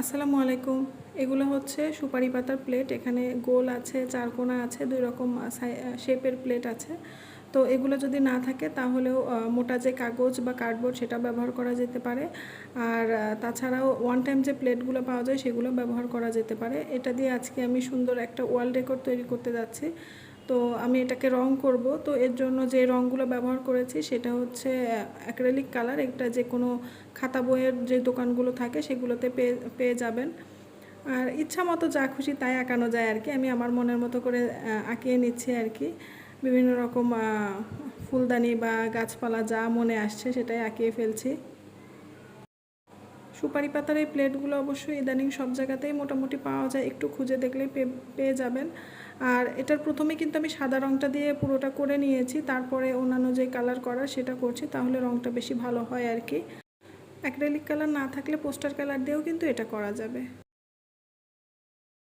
আসসালামু আলাইকুম। এগুলো হচ্ছে সুপারি পাতার প্লেট এখানে গোল আছে, চারকোনা আছে, দুই রকম শেপের প্লেট আছে। তো এগুলো যদি না থাকে তাহলেও মোটা যে কাগজ বা কার্ডবোর্ড সেটা ব্যবহার করা যেতে পারে। আর তাছাড়াও ওয়ান টাইম যে প্লেটগুলো পাওয়া যায় সেগুলো ব্যবহার করা যেতে পারে। এটা দিয়ে আজকে আমি সুন্দর একটা ওয়াল ডেকোর তৈরি করতে যাচ্ছি। তো আমি এটাকে রং করব। তো এর জন্য যে রঙগুলো ব্যবহার করেছি সেটা হচ্ছে অ্যাক্রেলিক কালার এটা যে কোনো খাতা বইয়ের যে দোকানগুলো থাকে সেগুলোতে পেয়ে পেয়ে যাবেন। আর ইচ্ছা মতো যা খুশি তাই আঁকানো যায় আর কি। আমি আমার মনের মতো করে আঁকিয়ে নিচ্ছি আর কি। বিভিন্ন রকম ফুলদানি বা গাছপালা যা মনে আসছে সেটাই আঁকিয়ে ফেলছি। সুপারি পাতার এই প্লেটগুলো অবশ্যই ইদানিং সব জায়গাতেই মোটামুটি পাওয়া যায়। একটু খুঁজে দেখলেই পেয়ে যাবেন। আর এটার প্রথমে কিন্তু আমি সাদা রঙটা দিয়ে পুরোটা করে নিয়েছি, তারপরে অন্যান্য যে কালার করা সেটা করছি, তাহলে রঙটা বেশি ভালো হয় আর কি। অ্যাক্রেলিক কালার না থাকলে পোস্টার কালার দিয়েও কিন্তু এটা করা যাবে।